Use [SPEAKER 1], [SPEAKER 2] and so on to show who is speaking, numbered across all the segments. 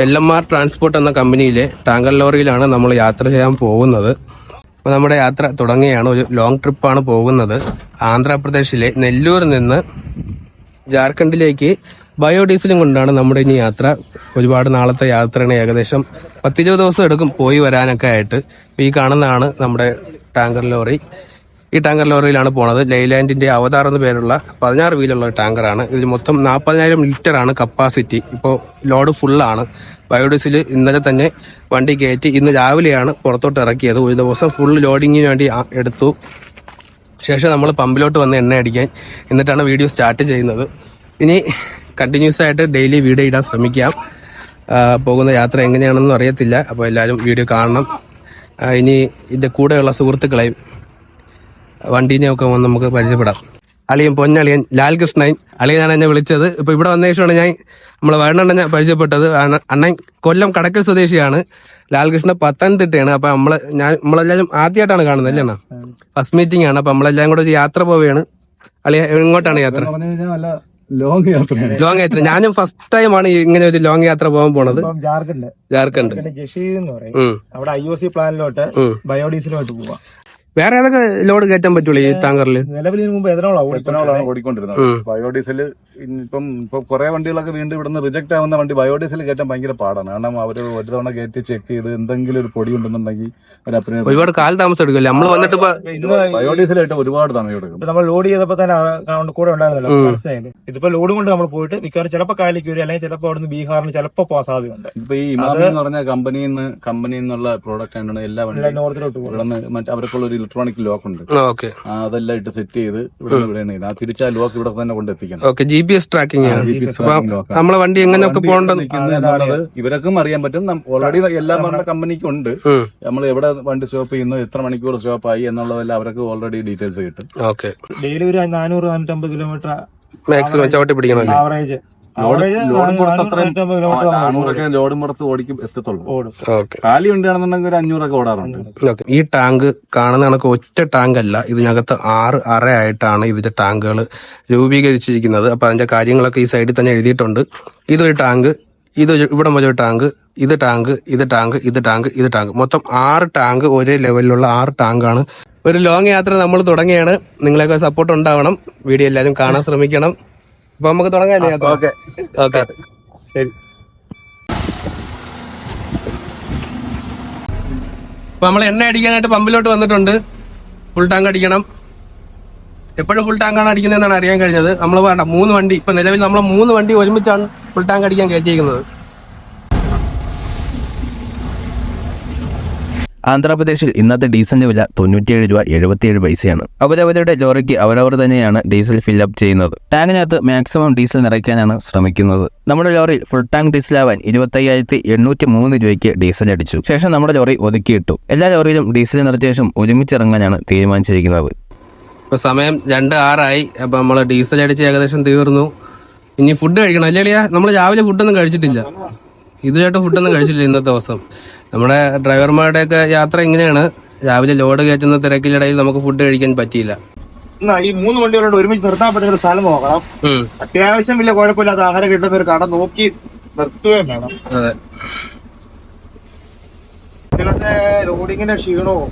[SPEAKER 1] L M R transport എന്ന കമ്പനിയിലെ tanker ലോറിയിലാണ് നമ്മൾ യാത്ര ചെയ്യാൻ പോകുന്നത്. അപ്പോൾ നമ്മുടെ യാത്ര തുടങ്ങുകയാണ്. ഒരു ലോങ് ട്രിപ്പാണ് പോകുന്നത്. ആന്ധ്രാപ്രദേശിലെ നെല്ലൂരിൽ നിന്ന് ജാർഖണ്ഡിലേക്ക് ബയോഡീസലും കൊണ്ടാണ് നമ്മുടെ ഇനി യാത്ര. ഒരുപാട് നാളത്തെ യാത്രയാണ് ഏകദേശം പത്തിരുപത് ദിവസം എടുക്കും പോയി വരാനൊക്കെ ആയിട്ട്. ഈ കാണുന്നതാണ് നമ്മുടെ ടാങ്കർ ലോറി. ഈ ടാങ്കർ ലോറിയിലാണ് പോണത്. ലൈലാൻഡിന്റെ അവതാർ എന്ന പേരുള്ള പതിനാറ് വീലുള്ള ടാങ്കറാണ്. ഇതിൽ മൊത്തം നാൽപ്പതിനായിരം ലിറ്റർ ആണ് കപ്പാസിറ്റി. ഇപ്പോൾ ലോഡ് ഫുള്ളാണ് ബയോഡീസൽ ഇന്നലെ തന്നെ വണ്ടി കയറ്റി ഇന്ന് രാവിലെയാണ് പുറത്തോട്ട് ഇറക്കിയത്. ഒരു ദിവസം ഫുൾ ലോഡിങ്ങിന് വേണ്ടി എടുത്തു. ശേഷം നമ്മൾ പമ്പിലോട്ട് വന്ന് എണ്ണ അടിക്കാൻ എന്നിട്ടാണ് വീഡിയോ സ്റ്റാർട്ട് ചെയ്യുന്നത്. ഇനി കണ്ടിന്യൂസ് ആയിട്ട് ഡെയിലി വീഡിയോ ഇടാൻ ശ്രമിക്കാം. പോകുന്ന യാത്ര എങ്ങനെയാണെന്നും അറിയത്തില്ല. അപ്പോൾ എല്ലാവരും വീഡിയോ കാണണം. ഇനി ഇതിന്റെ കൂടെയുള്ള സുഹൃത്തുക്കളെയും വണ്ടീനെയൊക്കെ വന്ന് നമുക്ക് പരിചയപ്പെടാം. അളിയൻ പൊന്നളിയൻ ലാൽകൃഷ്ണൻ. അളിയനാണ് എന്നെ വിളിച്ചത്. ഇപ്പൊ ഇവിടെ വന്ന ശേഷമാണ് ഞാൻ നമ്മളെ വയനാടനെ പരിചയപ്പെട്ടത്. അണ്ണൻ കൊല്ലം കടക്കൽ സ്വദേശിയാണ്. ലാൽകൃഷ്ണ പത്തനംതിട്ടയാണ്. അപ്പൊ നമ്മളെ ഞാൻ നമ്മളെല്ലാവരും ആദ്യമായിട്ടാണ് കാണുന്നത് അല്ലേ അണ്ണാ? ഫസ്റ്റ് മീറ്റിംഗ് ആണ്. അപ്പൊ നമ്മളെല്ലാം കൂടെ ഒരു യാത്ര പോവുകയാണ്. അളിയ എങ്ങോട്ടാണ് യാത്ര?
[SPEAKER 2] ലോങ് യാത്ര
[SPEAKER 1] ലോങ് യാത്ര. ഞാനും ഫസ്റ്റ് ടൈമാണ് ഇങ്ങനെ ഒരു ലോങ് യാത്ര പോകാൻ പോണത്.
[SPEAKER 3] ജാർഖണ്ഡ്.
[SPEAKER 1] ജാർഖണ്ഡ്.
[SPEAKER 3] ജഷീർ എന്ന് പറയും. അവിടെ ഐ ഒ സി പ്ലാനിലോട്ട് ബയോഡീസലോട്ട് പോവാം.
[SPEAKER 1] വേറെ ഏതൊക്കെ ലോഡ് കയറ്റാൻ പറ്റുള്ളൂ ഈ ടാങ്കറിൽ
[SPEAKER 3] നിലവിൽ ഇതിനു മുമ്പ് എഥനോളാണ്
[SPEAKER 2] എത്തനോളാണ് ഓടിക്കൊണ്ടിരുന്നത്? ബയോഡീസൽ ഇപ്പം ഇപ്പൊ കുറെ വണ്ടികളൊക്കെ വീണ്ടും ഇവിടുന്ന് റിജക്റ്റ് ആവുന്ന വണ്ടി ബയോഡീസൽ കയറ്റാൻ ഭയങ്കര പാടാണ്. കാരണം അവർ ഒരു തവണ കയറ്റി ചെക്ക് ചെയ്ത് എന്തെങ്കിലും ഒരു പൊടി ഉണ്ടെന്നുണ്ടെങ്കിൽ ഒരു
[SPEAKER 1] ഒരുപാട് കാൽ താമസം എടുക്കില്ല? നമ്മൾ വന്നിട്ട്
[SPEAKER 2] ബയോഡീസൽ ആയിട്ട് ഒരുപാട് സമയം എടുക്കും.
[SPEAKER 3] നമ്മൾ ലോഡ് ചെയ്തപ്പോ തന്നെ കൂടെ ഉണ്ടായിരുന്നല്ലോ മനസ്സിലായില്ലേ? ഇതിപ്പോ ലോഡ് കൊണ്ട് നമ്മൾ പോയിട്ട് മിക്കവാറും ചിലപ്പോ കാലിലേക്ക് വരും അല്ലെങ്കിൽ ചിലപ്പോ അവിടുന്ന് ബീഹാറിന് ചിലപ്പോ പോകാൻ സാധ്യതയുണ്ട്.
[SPEAKER 2] ഇപ്പൊ ഈ ഇമാമി എന്ന് പറഞ്ഞ കമ്പനിയിൽ നിന്ന് കമ്പനിയിൽ നിന്നുള്ള പ്രോഡക്റ്റ് ആണ് എല്ലാ വണ്ടിയും.
[SPEAKER 3] നോർത്തിലോട്ട് പോകും.
[SPEAKER 2] മറ്റേ അവർക്കുള്ള ഒരു ഇലക്ട്രോണിക് ലോക്ക് ഉണ്ട്.
[SPEAKER 1] ഓക്കെ.
[SPEAKER 2] അതെല്ലാം ഇട്ട് സെറ്റ് ചെയ്ത് ഇവിടെ ഇവിടെയാണ് ആ തിരിച്ചാ ലോക്ക് ഇവിടെ തന്നെ കൊണ്ടെത്തിക്കണം.
[SPEAKER 1] Okay G P S tracking ആണ്. അപ്പൊ. നമ്മളെ വണ്ടി എങ്ങനെയൊക്കെ പോകേണ്ടത്
[SPEAKER 2] ഇവരൊക്കെ ഇവർക്കും അറിയാൻ പറ്റും. ഓൾറെഡി എല്ലാം പറഞ്ഞ കമ്പനിക്കും ഉണ്ട് നമ്മൾ എവിടെ വണ്ടി സ്റ്റോപ്പ് ചെയ്യുന്നു എത്ര മണിക്കൂർ സ്റ്റോപ്പ് ആയി എന്നുള്ളതെല്ലാം അവർക്ക് ഓൾറെഡി ഡീറ്റെയിൽസ് കിട്ടും.
[SPEAKER 1] ഓക്കെ
[SPEAKER 3] ഡെയിലി ഒരു നാനൂറ് നാനൂറ്റമ്പത് കിലോമീറ്റർ
[SPEAKER 1] മാക്സിമം ചവിട്ടി പിടിക്കണം
[SPEAKER 3] ആവറേജ്
[SPEAKER 2] ലോഡ് പുറത്ത് ഓടിക്കും എത്തത്തുള്ളൂ
[SPEAKER 3] ഓടും.
[SPEAKER 1] ഓക്കെ.
[SPEAKER 2] കാലി ഉണ്ടാണെന്നുണ്ടെങ്കിൽ ഒരു അഞ്ഞൂറൊക്കെ ഓടാറുണ്ട്.
[SPEAKER 1] ഓക്കെ. ഈ ടാങ്ക് കാണുന്ന കണക്ക് ഒറ്റ ടാങ്ക് അല്ല ഇതിനകത്ത് ആറ് അറയായിട്ടാണ് ഇതിന്റെ ടാങ്കുകൾ രൂപീകരിച്ചിരിക്കുന്നത്. അപ്പൊ അതിന്റെ കാര്യങ്ങളൊക്കെ ഈ സൈഡിൽ തന്നെ എഴുതിയിട്ടുണ്ട്. ഇതൊരു ടാങ്ക് ഇത് ഇവിടെ മുതൽ ടാങ്ക് ഇത് ടാങ്ക് ഇത് ടാങ്ക് ഇത് ടാങ്ക് ഇത് ടാങ്ക്. മൊത്തം ആറ് ടാങ്ക് ഒരേ ലെവലിലുള്ള ആറ് ടാങ്കാണ്. ഒരു ലോങ് യാത്ര നമ്മൾ തുടങ്ങിയാണ് നിങ്ങളെയൊക്കെ സപ്പോർട്ട് ഉണ്ടാവണം. വീഡിയോ എല്ലാവരും കാണാൻ ശ്രമിക്കണം. അപ്പൊ നമുക്ക് തുടങ്ങാല്ലേ ഓക്കെ. ഓക്കെ.
[SPEAKER 3] ശരി.
[SPEAKER 1] അപ്പൊ നമ്മൾ എണ്ണ അടിക്കാനായിട്ട് പമ്പിലോട്ട് വന്നിട്ടുണ്ട്. ഫുൾ ടാങ്ക് അടിക്കണം. എപ്പോഴും ഫുൾ ടാങ്കാണ് അടിക്കുന്നതെന്നാണ് അറിയാൻ കഴിഞ്ഞത്. നമ്മൾ വേണ്ട മൂന്ന് വണ്ടി. ഇപ്പൊ നിലവിൽ നമ്മൾ മൂന്ന് വണ്ടി ഒരുമിച്ചാണ് ഫുൾ ടാങ്ക് അടിക്കാൻ കയറ്റിയിരിക്കുന്നത്.
[SPEAKER 4] ആന്ധ്രാപ്രദേശിൽ ഇന്നത്തെ ഡീസലിന്റെ വില തൊണ്ണൂറ്റിയേഴ് രൂപ എഴുപത്തിയേഴ് പൈസയാണ്. അവരവരുടെ ലോറിക്ക് അവരവർ തന്നെയാണ് ഡീസൽ ഫില്ലപ്പ് ചെയ്യുന്നത്. ടാങ്കിനകത്ത് മാക്സിമം ഡീസൽ നിറയ്ക്കാനാണ് ശ്രമിക്കുന്നത്. നമ്മുടെ ലോറി ഫുൾ ടാങ്ക് ഡീസലാവാൻ ഇരുപത്തയ്യായിരത്തി എണ്ണൂറ്റി മൂന്ന് രൂപയ്ക്ക് ഡീസൽ അടിച്ചു. ശേഷം നമ്മുടെ ലോറി ഒതുക്കിയിട്ടു. എല്ലാ ലോറിയിലും ഡീസൽ നിറച്ച ശേഷം ഒരുമിച്ചിറങ്ങാനാണ് തീരുമാനിച്ചിരിക്കുന്നത്.
[SPEAKER 1] ഇപ്പൊ സമയം രണ്ട് ആറായി. അപ്പൊ നമ്മൾ ഡീസൽ അടിച്ച് ഏകദേശം തീർന്നു. ഇനി ഫുഡ് കഴിക്കണം. അല്ലേ നമ്മൾ രാവിലെ ഫുഡൊന്നും കഴിച്ചിട്ടില്ല. ഇതുമായിട്ട് ഫുഡൊന്നും കഴിച്ചില്ല ഇന്നത്തെ ദിവസം. നമ്മുടെ ഡ്രൈവർമാരുടെയൊക്കെ യാത്ര എങ്ങനെയാണ് രാവിലെ ലോഡ് കയറ്റുന്ന തിരക്കിലിടയിൽ നമുക്ക് ഫുഡ് കഴിക്കാൻ പറ്റിയില്ല.
[SPEAKER 3] ഈ മൂന്ന് വണ്ടികളോട് ഒരുമിച്ച് നിർത്താൻ പറ്റുന്ന ഒരു സ്ഥലം നോക്കണം. അത്യാവശ്യം വലിയ കുഴപ്പമില്ലാത്ത ആഹാരം കിട്ടുന്ന ഒരു കട നോക്കി നിർത്തുകയും വേണം.
[SPEAKER 1] അതെ.
[SPEAKER 3] ഇതിലത്തെ ലോഡിങ്ങിന്റെ ക്ഷീണവും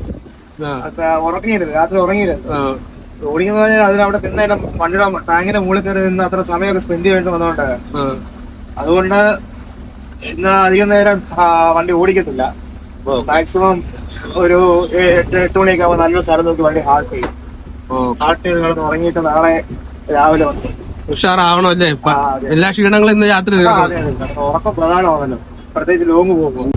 [SPEAKER 3] ഉറങ്ങിയിരുന്നു രാത്രി ഉറങ്ങിയിരുന്നു
[SPEAKER 1] റോഡിങ്
[SPEAKER 3] ലോഡിംഗ് എന്ന് പറഞ്ഞാൽ അതിനവിടെ നിന്നേരം വണ്ടിയുടെ ടാങ്കിന്റെ മുകളിൽ കയറി നിന്ന് അത്ര സമയമൊക്കെ സ്പെൻഡ് ചെയ്യേണ്ടി
[SPEAKER 1] വന്നോണ്ട്.
[SPEAKER 3] അതുകൊണ്ട് ഇന്ന് അധികം നേരം വണ്ടി ഓടിക്കത്തില്ല. മാക്സിമം ഒരു എട്ട് എട്ട് മണിയൊക്കെ ആവുമ്പോൾ നല്ല സ്ഥലം നോക്കി വണ്ടി ഹാർട്ട് ചെയ്യും. ഹാർട്ട് ചെയ്ത് കിടന്ന് ഉറങ്ങിയിട്ട് നാളെ രാവിലെ വന്നു.
[SPEAKER 1] ഉഷാറാവണം അല്ലേ. എല്ലാ ക്ഷീണങ്ങളും ഇന്ന് യാത്ര.
[SPEAKER 3] ഉറക്കം പ്രധാനമാണല്ലോ. പ്രത്യേകിച്ച് ലോങ് പോകുമ്പോൾ.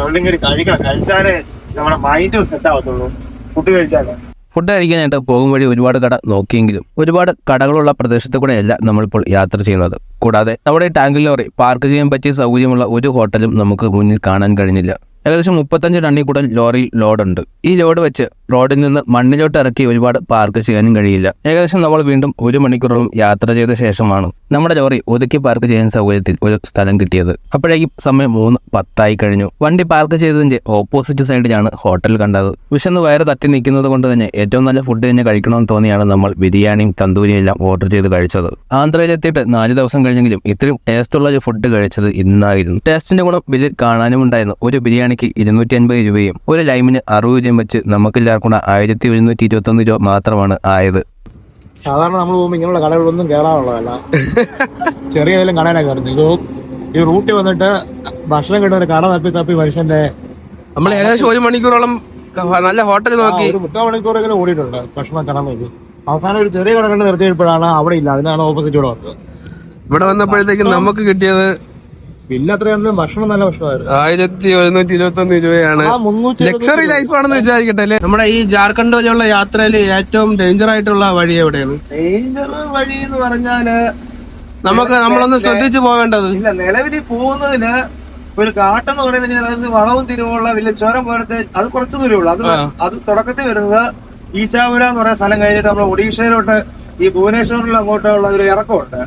[SPEAKER 3] എവിടെയെങ്കിലും കഴിക്കണം. കഴിച്ചാലേ നമ്മുടെ മൈൻഡ് സെറ്റ് ആവത്തുള്ളൂ. ഫുഡ് കഴിച്ചാലേ.
[SPEAKER 4] ഫുഡ് കഴിക്കാനായിട്ട് പോകും വഴി ഒരുപാട് കട നോക്കിയെങ്കിലും ഒരുപാട് കടകളുള്ള പ്രദേശത്ത് കൂടെയല്ല നമ്മളിപ്പോൾ യാത്ര ചെയ്യുന്നത്. കൂടാതെ നമ്മുടെ ഈ ടാങ്ക് ലോറി പാർക്ക് ചെയ്യാൻ പറ്റിയ സൗകര്യമുള്ള ഒരു ഹോട്ടലും നമുക്ക് മുന്നിൽ കാണാൻ കഴിഞ്ഞില്ല. ഏകദേശം മുപ്പത്തഞ്ച് ടണ്ണിൽ കൂടുതൽ ലോറി ലോഡുണ്ട് ഈ ലോഡ് വെച്ച് റോഡിൽ നിന്ന് മണ്ണിലോട്ട് ഇറക്കി ഒരുപാട് പാർക്ക് ചെയ്യാനും കഴിയില്ല. ഏകദേശം നമ്മൾ വീണ്ടും ഒരു മണിക്കൂറോളം യാത്ര ചെയ്ത ശേഷമാണ് നമ്മുടെ ലോറി ഒതുക്കി പാർക്ക് ചെയ്യാൻ സൗകര്യത്തിൽ ഒരു സ്ഥലം കിട്ടിയത്. അപ്പോഴേക്കും സമയം മൂന്ന് പത്തായി കഴിഞ്ഞു. വണ്ടി പാർക്ക് ചെയ്തതിന്റെ ഓപ്പോസിറ്റ് സൈഡിലാണ് ഹോട്ടൽ കണ്ടത്. വിശന്ന് വയറ് തട്ടി നിൽക്കുന്നത് കൊണ്ട് തന്നെ ഏറ്റവും നല്ല ഫുഡ് തന്നെ കഴിക്കണമെന്ന് തോന്നിയാണ് നമ്മൾ ബിരിയാണിയും തന്തൂരിയും എല്ലാം ഓർഡർ ചെയ്ത് കഴിച്ചത്. ആന്ധ്രയിലെത്തിയിട്ട് നാല് ദിവസം കഴിഞ്ഞെങ്കിലും ഇത്രയും ടേസ്റ്റുള്ള ഒരു ഫുഡ് കഴിച്ചത് ഇന്നായിരുന്നു. ടേസ്റ്റിന്റെ ഗുണം ബില്ലിൽ കാണാനും ഉണ്ടായിരുന്നു ഒരു ബിരിയാണിക്ക് ഇരുന്നൂറ്റി അൻപത് രൂപയും ഒരു ലൈമിന് അറുപത് രൂപയും വെച്ച് നമുക്കെല്ലാവർക്കും കൂടെ ആയിരത്തി ഒരുന്നൂറ്റി ഇരുപത്തൊന്ന് രൂപ മാത്രമാണ് ആയത്.
[SPEAKER 3] സാധാരണ നമ്മൾ പോകുമ്പോൾ ഇങ്ങനെയുള്ള കടകളൊന്നും കയറാനുള്ളതല്ല ചെറിയ ഏതെങ്കിലും കടയിലാണ് കയറുന്നത് ഇതോ ഈ റൂട്ടിൽ വന്നിട്ട് ഭക്ഷണം കിട്ടുന്ന കട തപ്പി തപ്പി മനുഷ്യന്റെ
[SPEAKER 1] നമ്മൾ ഏകദേശം ഒരു മണിക്കൂറോളം നല്ല ഹോട്ടൽ നോക്കി.
[SPEAKER 3] ഒരു മുക്കാൽ മണിക്കൂറെങ്കിലും ഓടിയിട്ടുണ്ട് ഭക്ഷണം നോക്കി അവസാനം ഒരു ചെറിയ കട കണ്ട് നിർത്തിയപ്പോഴാണ് അവിടെ ഇല്ല. അതിനാണ് ഓപ്പോസിറ്റ് ഇവിടെ വന്നത്.
[SPEAKER 1] ഇവിടെ വന്നപ്പോഴത്തേക്കും നമുക്ക് കിട്ടിയത്
[SPEAKER 3] ബില്ല് അത്രയാണെങ്കിലും ഭക്ഷണം നല്ല ഭക്ഷണമായിരുന്നു.
[SPEAKER 1] ആയിരത്തി ഒരുന്നൂറ്റി ഇരുപത്തി ഒന്ന് രൂപയാണ്.
[SPEAKER 3] ആ മുന്നൂറ്റി
[SPEAKER 1] ലക്ഷറി ലൈഫ് ആണെന്ന് വിചാരിക്കട്ടെ അല്ലേ? നമ്മുടെ ഈ ജാർഖണ്ഡ് വഴിയുള്ള യാത്രയിൽ ഏറ്റവും ഡേഞ്ചർ ആയിട്ടുള്ള വഴി എവിടെയാണ്?
[SPEAKER 3] ഡേഞ്ചർ വഴി എന്ന് പറഞ്ഞാൽ
[SPEAKER 1] നമുക്ക് നമ്മളൊന്ന് ശ്രദ്ധിച്ചു പോവേണ്ടത്.
[SPEAKER 3] ഇല്ല നിലവിൽ പോകുന്നതിന് ഒരു കാട്ടെന്ന് പറയുന്നത് അതായത് വളവും തിരിവുള്ള വലിയ ചുരം പോലത്തെ അത് കുറച്ച് ദൂരമുള്ളൂ അത് അത് തുടക്കത്തിൽ വരുന്നത് ഈച്ചാപുര എന്ന് പറയുന്ന സ്ഥലം കഴിഞ്ഞിട്ട് നമ്മൾ ഒഡീഷയിലോട്ട് ഈ ഭുവനേശ്വറിൽ അങ്ങോട്ടുള്ള ഒരു ഇറക്കമുണ്ട്.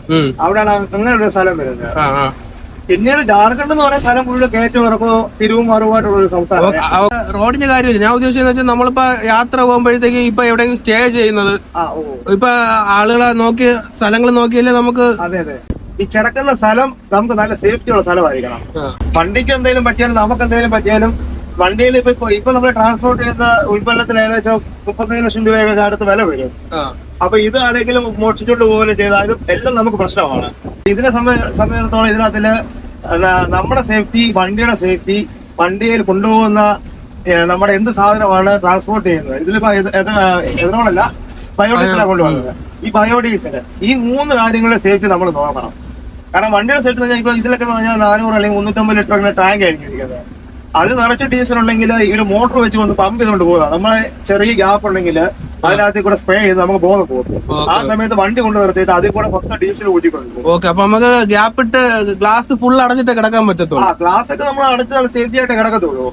[SPEAKER 3] അവിടെയാണ് അങ്ങനെ ഒരു സ്ഥലം വരുന്നത്. പിന്നീട് ജാർഖണ്ഡ് എന്ന് പറയുന്ന സ്ഥലം മുഴുവൻ കയറ്റവും ഇറക്കോ തിരിവും മറവുമായിട്ടുള്ള ഒരു സംസ്ഥാനം
[SPEAKER 1] റോഡിന്റെ കാര്യമില്ല. ഞാൻ ഉദ്ദേശിച്ചത് വെച്ചാൽ നമ്മളിപ്പോ യാത്ര പോകുമ്പോഴത്തേക്ക് ഇപ്പൊ എവിടെയെങ്കിലും സ്റ്റേ ചെയ്യുന്നത്. ഇപ്പൊ ആളുകളെ നോക്കി സ്ഥലങ്ങൾ നോക്കിയല്ലേ നമുക്ക്
[SPEAKER 3] അതെ അതെ. ഈ കിടക്കുന്ന സ്ഥലം നമുക്ക് നല്ല സേഫ്റ്റി ഉള്ള സ്ഥലമായിരിക്കണം. വണ്ടിക്ക് എന്തെങ്കിലും പറ്റിയാലും നമുക്ക് എന്തെങ്കിലും പറ്റിയാലും വണ്ടിയിൽ ഇപ്പൊ ഇപ്പൊ നമ്മൾ ട്രാൻസ്പോർട്ട് ചെയ്യുന്ന ഉൽപ്പന്നത്തിന് ഏകദേശം മുപ്പത്തഞ്ച് ലക്ഷം രൂപയൊക്കെ അടുത്ത് വില വരും. അപ്പൊ ഇതാണെങ്കിലും ആരെങ്കിലും പോലെ ചെയ്താലും എല്ലാം നമുക്ക് പ്രശ്നമാണ്. ഇതിനെ സംബ- സംബന്ധിച്ചിടത്തോളം ഇതിനകത്തിൽ നമ്മുടെ സേഫ്റ്റി വണ്ടിയുടെ സേഫ്റ്റി വണ്ടിയിൽ കൊണ്ടുപോകുന്ന നമ്മുടെ എന്ത് സാധനമാണ് ട്രാൻസ്പോർട്ട് ചെയ്യുന്നത്. ഇതിലിപ്പോ എതിരോളല്ല? ബയോഡീസലാണ് കൊണ്ടുപോകുന്നത് ഈ ബയോഡീസൽ ഈ മൂന്ന് കാര്യങ്ങളുടെ സേഫ്റ്റി നമ്മൾ നോക്കണം. കാരണം വണ്ടിയുടെ സേഫ്റ്റി എന്ന് പറഞ്ഞാൽ ഇതിലൊക്കെ പറഞ്ഞാൽ നാനൂറ് അല്ലെങ്കിൽ മുന്നൂറ്റമ്പത് ലിറ്റർ അങ്ങനെ ടാങ്ക് ആയിരിക്കും ഇരിക്കുന്നത്. അത് നിറച്ച് ഡീസൽ ഉണ്ടെങ്കിൽ ഈ ഒരു മോട്ടോർ വെച്ച് കൊണ്ട് പമ്പ് ചെയ്തുകൊണ്ട് പോകുക നമ്മളെ ചെറിയ ഗ്യാപ്പ് ഉണ്ടെങ്കിൽ അതിനകത്ത് കൂടെ സ്പ്രേ ചെയ്ത് നമുക്ക് ബോധം പോകും. ആ സമയത്ത് വണ്ടി കൊണ്ട് നിർത്തിയിട്ട് അതിൽ കൂടെ മൊത്തം ഡീസൽ ഊറ്റിക്കൊണ്ട്
[SPEAKER 1] ഓക്കെ അപ്പൊ നമുക്ക് ഗ്യാപ്പ് ഇട്ട് ഗ്ലാസ് ഫുൾ അടഞ്ഞിട്ട് കിടക്കാൻ പറ്റത്തുള്ളൂ.
[SPEAKER 3] ആ ഗ്ലാസ് ഒക്കെ നമ്മൾ അടച്ച് നല്ല സേഫ്റ്റി ആയിട്ട് കിടക്കത്തുള്ളൂ.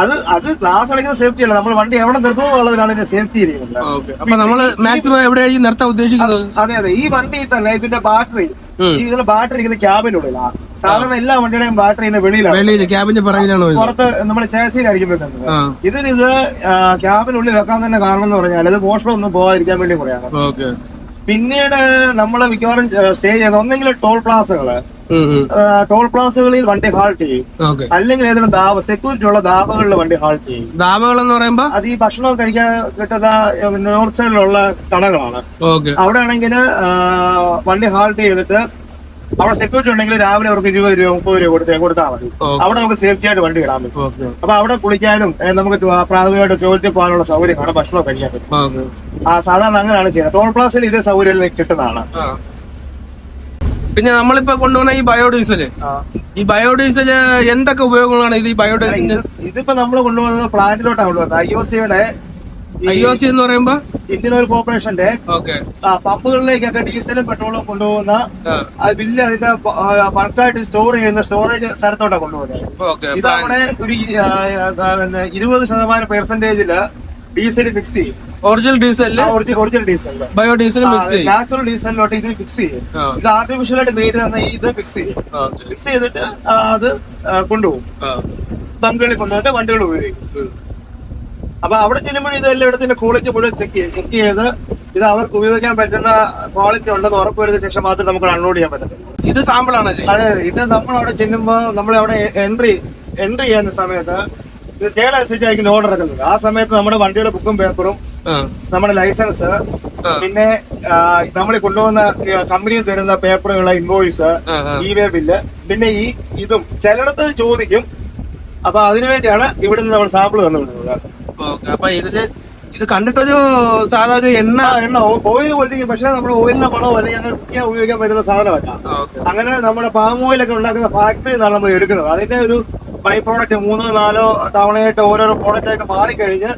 [SPEAKER 3] അത് അത് ഗ്ലാസ് അടയ്ക്കുന്ന സേഫ്റ്റി അല്ല. നമ്മൾ വണ്ടി എവിടെ നിർത്തുന്നു എന്നുള്ളതിനാണ് ഇതിന്റെ സേഫ്റ്റി ഇരിക്കുന്നത്.
[SPEAKER 1] അപ്പൊ നമ്മൾ മാക്സിമം എവിടെയായിരിക്കും നിർത്താൻ ഉദ്ദേശിക്കുന്നത്?
[SPEAKER 3] അതെ അതെ. ഈ വണ്ടി തന്നെ ഇതിന്റെ ബാറ്ററി ഈ ഇതിന്റെ ബാറ്ററി ഇരിക്കുന്ന ക്യാബിനുള്ളിലാണ് സാധാരണ എല്ലാ വണ്ടിയുടെയും ബാറ്ററി ഇതിന്റെ വെളിയിലാണ്.
[SPEAKER 1] ക്യാബിന്റെ പിറകിലാണ്.
[SPEAKER 3] പുറത്ത് നമ്മൾ ചേസിയിലായിരിക്കും വെക്കുന്നത്. ഇതിന് ഇത് ക്യാബിനുള്ളിൽ വെക്കാൻ തന്നെ കാരണം എന്ന് പറഞ്ഞാൽ ഇത് മോഷണം ഒന്നും പോകാതിരിക്കാൻ വേണ്ടി
[SPEAKER 1] പറയാം
[SPEAKER 3] പിന്നീട് നമ്മൾ മിക്കവാറും സ്റ്റേ ചെയ്യുന്ന ഒന്നെങ്കിൽ ടോൾ പ്ലാസകൾ ടോൾ പ്ലാസകളിൽ വണ്ടി ഹാൾട്ട് ചെയ്യും. അല്ലെങ്കിൽ ഏതെങ്കിലും ദാവ സെക്യൂരിറ്റി ഉള്ള ദാവകളിൽ വണ്ടി ഹാൾട്ട് ചെയ്യും.
[SPEAKER 1] ദാവകൾ എന്ന് പറയുമ്പോ?
[SPEAKER 3] അത് ഈ ഭക്ഷണം കഴിക്കാൻ കിട്ടുന്ന നോർത്ത് സൈഡിലുള്ള കടകളാണ്. അവിടെ ആണെങ്കിൽ വണ്ടി ഹാൾട്ട് ചെയ്തിട്ട് അവിടെ സെക്യൂരിറ്റി ഉണ്ടെങ്കിൽ രാവിലെ അവർക്ക് ഇരുപത് രൂപ മുപ്പത് രൂപ കൊടുത്ത് കൊടുത്താൽ മതി. അവിടെ നമുക്ക് സേഫ്റ്റി ആയിട്ട് വണ്ടി ഇടാൻ പറ്റും. അപ്പൊ അവിടെ കുളിക്കാനും നമുക്ക് പ്രാഥമികമായിട്ട് ചോദിച്ചു പോകാനുള്ള സൗകര്യം അവിടെ ഭക്ഷണം കഴിക്കാൻ പറ്റും. ആ സാധാരണ അങ്ങനെയാണ് ചെയ്യുന്നത്. ടോൾ പ്ലാസിൽ ഇതേ സൗകര്യം കിട്ടുന്നതാണ്.
[SPEAKER 1] പിന്നെ നമ്മളിപ്പോ കൊണ്ടുവന്ന ഈ ബയോഡീസൽ ഈ ബയോഡീസൽ എന്തൊക്കെ ഉപയോഗങ്ങളാണ് ഇത് ഈ ബയോഡീസൽ
[SPEAKER 3] ഇതിപ്പോ നമ്മൾ കൊണ്ടുപോകുന്നത് പ്ലാന്റിലോട്ടാണ് കൊണ്ടുവന്നത്. ഐ ഒ സിയുടെ
[SPEAKER 1] ഐ ഒ സി എന്ന് പറയുമ്പോ?
[SPEAKER 3] ഇന്ത്യൻ ഓയിൽ കോർപ്പറേഷന്റെ പമ്പുകളിലേക്കൊക്കെ ഡീസലും പെട്രോളും കൊണ്ടുപോകുന്ന ബില്ല് അതിന്റെ ബൾക്കായിട്ട് സ്റ്റോർ ചെയ്യുന്ന സ്റ്റോറേജ് സ്ഥലത്തോട്ടാണ് കൊണ്ടുപോകുന്നത്. ഇതവിടെ ഒരു ഇരുപത് ശതമാനം പെർസെന്റേജിൽ ഡീസൽ ഫിക്സ് ചെയ്യും.
[SPEAKER 1] Original diesel
[SPEAKER 3] original diesel
[SPEAKER 1] bio diesel mix ചെയ്യും.
[SPEAKER 3] നാച്ചുറൽ ഡീസലിലോട്ട് ഇത് ഫിക്സ് ചെയ്യും. ഇത് ആർട്ടിഫിഷ്യൽ ആയിട്ട് ക്രിയേറ്റ് തന്ന ഇത് ഫിക്സ് ചെയ്യും. ഫിക്സ് ചെയ്തിട്ട് അത് കൊണ്ടുപോകും. ബങ്കുകളിൽ കൊണ്ടുപോയിട്ട് വണ്ടികൾ ഉപയോഗിക്കും. അപ്പൊ അവിടെ ചെല്ലുമ്പോൾ ഇത് എല്ലായിടത്തിന്റെ ക്വാളിറ്റി മുഴുവൻ ചെക്ക് ചെയ്യും. ചെക്ക് ചെയ്ത് ഇത് അവർക്ക് ഉപയോഗിക്കാൻ പറ്റുന്ന ക്വാളിറ്റി ഉണ്ടെന്ന് ഉറപ്പുവരുത്തിയ ശേഷം മാത്രമേ നമുക്ക് അൺലോഡ് ചെയ്യാൻ പറ്റത്തുള്ളൂ.
[SPEAKER 1] ഇത് സാമ്പിൾ ആണ്
[SPEAKER 3] അതെ ഇത് നമ്മൾ അവിടെ ചെല്ലുമ്പോൾ നമ്മൾ അവിടെ എൻട്രി എൻട്രി ചെയ്യുന്ന സമയത്ത് ഇത് തേടനുസരിച്ചായിരിക്കും ഓർഡർ ഇറക്കുന്നത് ആ സമയത്ത് നമ്മുടെ വണ്ടിയുടെ ബുക്കും പേപ്പറും നമ്മുടെ ലൈസൻസ് പിന്നെ നമ്മൾ കൊണ്ടുപോകുന്ന കമ്പനിയിൽ തരുന്ന പേപ്പറുകൾ ഇൻവോയ്സ്. ഇ വേ ബില്ല് പിന്നെ ഈ ഇതും. ചിലയിടത്ത് ചോദിക്കും അപ്പൊ അതിനുവേണ്ടിയാണ് ഇവിടെ നിന്ന് നമ്മൾ സാമ്പിൾ
[SPEAKER 1] തന്നെ അപ്പൊ ഇതിൽ ഇത് കണ്ടിട്ടൊരു സാധാ ഒരു എണ്ണ
[SPEAKER 3] എണ്ണ. ഓയിൽ കൊല്ലിക്കും പക്ഷെ നമ്മൾ ഓയിലിന്റെ പണോ അല്ലെങ്കിൽ അങ്ങനെ കുക്ക് ചെയ്യാൻ ഉപയോഗിക്കാൻ പറ്റുന്ന സാധനമല്ല. അങ്ങനെ നമ്മുടെ പാം ഓയിലൊക്കെ ഉണ്ടാക്കുന്ന ഫാക്ടറിയിൽ നിന്നാണ് നമ്മൾ എടുക്കുന്നത്. അതിന്റെ ഒരു ബൈ പ്രോഡക്റ്റ് മൂന്നോ നാലോ തവണയായിട്ട് ഓരോരോ പ്രോഡക്റ്റ് ആയിട്ട് മാറിക്കഴിഞ്ഞ്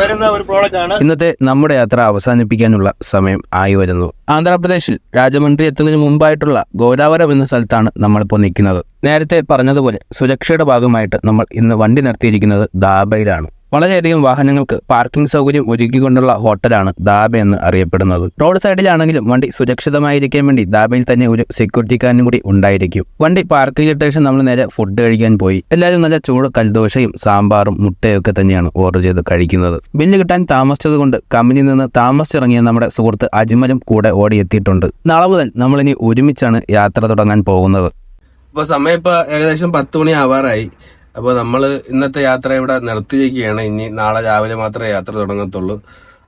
[SPEAKER 3] വരുന്ന ഒരു പ്രോഡക്റ്റ് ആണ്
[SPEAKER 4] ഇന്നത്തെ നമ്മുടെ യാത്ര അവസാനിപ്പിക്കാനുള്ള സമയം ആയി വരുന്നു. ആന്ധ്രാപ്രദേശിൽ രാജമന്ത്രി എത്തുന്നതിന് മുമ്പായിട്ടുള്ള ഗോദാവരം എന്ന സ്ഥലത്താണ് നമ്മളിപ്പോൾ നിൽക്കുന്നത്. നേരത്തെ പറഞ്ഞതുപോലെ സുരക്ഷയുടെ ഭാഗമായിട്ട് നമ്മൾ ഇന്ന് വണ്ടി നിർത്തിയിരിക്കുന്നത് ദാബയിലാണ്. വളരെയധികം വാഹനങ്ങൾക്ക് പാർക്കിംഗ് സൗകര്യം ഒരുക്കിക്കൊണ്ടുള്ള ഹോട്ടലാണ് ദാബ എന്ന് അറിയപ്പെടുന്നത്. റോഡ് സൈഡിലാണെങ്കിലും വണ്ടി സുരക്ഷിതമായിരിക്കാൻ വേണ്ടി ദാബയിൽ തന്നെ ഒരു സെക്യൂരിറ്റിക്കാരനും കൂടി ഉണ്ടായിരിക്കും. വണ്ടി പാർക്ക് ചെയ്തിട്ട് ശേഷം നമ്മൾ നേരെ ഫുഡ് കഴിക്കാൻ പോയി. എല്ലാവരും നല്ല ചൂട് കൽദോശയും സാമ്പാറും മുട്ടയും ഒക്കെ തന്നെയാണ് ഓർഡർ ചെയ്ത് കഴിക്കുന്നത്. ബില്ല് കിട്ടാൻ താമസിച്ചത് കൊണ്ട് കമ്പനിയിൽ നിന്ന് താമസിച്ചിറങ്ങിയ നമ്മുടെ സുഹൃത്ത് അജ്മലും കൂടെ ഓടിയെത്തിയിട്ടുണ്ട് നാളെ മുതൽ നമ്മളിനി ഒരുമിച്ചാണ് യാത്ര തുടങ്ങാൻ പോകുന്നത്.
[SPEAKER 1] ഇപ്പോൾ സമയം ഇപ്പോൾ ഏകദേശം പത്ത് മണി ആവാറായി. അപ്പൊ നമ്മൾ ഇന്നത്തെ യാത്ര ഇവിടെ നിർത്തിയിരിക്കുകയാണ്. ഇനി നാളെ രാവിലെ മാത്രമേ യാത്ര തുടങ്ങത്തുള്ളൂ.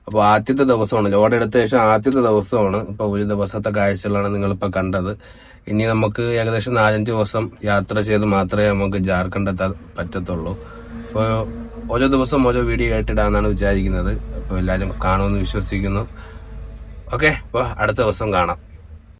[SPEAKER 1] അപ്പോൾ ആദ്യത്തെ ദിവസമാണ്. ലോഡ് എടുത്ത ശേഷം ആദ്യത്തെ ദിവസമാണ്. ഇപ്പോൾ ഒരു ദിവസത്തെ കാഴ്ചകളാണ് നിങ്ങളിപ്പോൾ കണ്ടത്. ഇനി നമുക്ക് ഏകദേശം നാലഞ്ച് ദിവസം യാത്ര ചെയ്ത് മാത്രമേ നമുക്ക് ജാർഖണ്ഡ് എത്താൻ പറ്റത്തുള്ളൂ. അപ്പോൾ ഓരോ ദിവസം ഓരോ വീഡിയോ ആയിട്ടിടാന്നാണ് വിചാരിക്കുന്നത്. അപ്പോൾ എല്ലാവരും കാണുമെന്ന് വിശ്വസിക്കുന്നു. ഓക്കെ അപ്പോൾ അടുത്ത ദിവസം കാണാം.